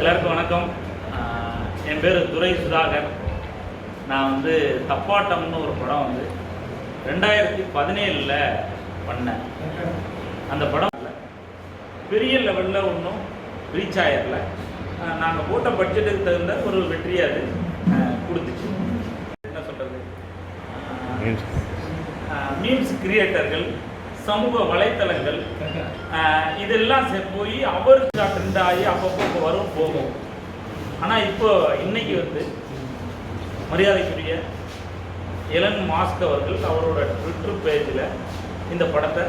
எல்லாருக்கும் வணக்கம். என் பேர் துரை சுதாகர். நான் வந்து தப்பாட்டம்னு ஒரு படம் வந்து ரெண்டாயிரத்தி பதினேழில் பண்ணேன். அந்த படம். பெரிய லெவலில் ஒன்றும் ரீச் ஆயிரல. நாங்கள் போட்ட பட்ஜெட்டுக்கு தகுந்த ஒரு வெற்றியை அது கொடுத்துச்சு. என்ன சொல்கிறது மீம்ஸ் கிரியேட்டர்கள் சமூக வலைத்தளங்கள் இதெல்லாம் செ- போய் அவருக்கு ட்ரெண்ட் ஆகி அப்பப்போ வரும் போகும். ஆனால் இப்போ இன்னைக்கு வந்து மரியாதைக்குரிய எலன் மாஸ்க் அவர்கள் அவரோட ட்விட்டர் பேஜில் இந்த படத்தை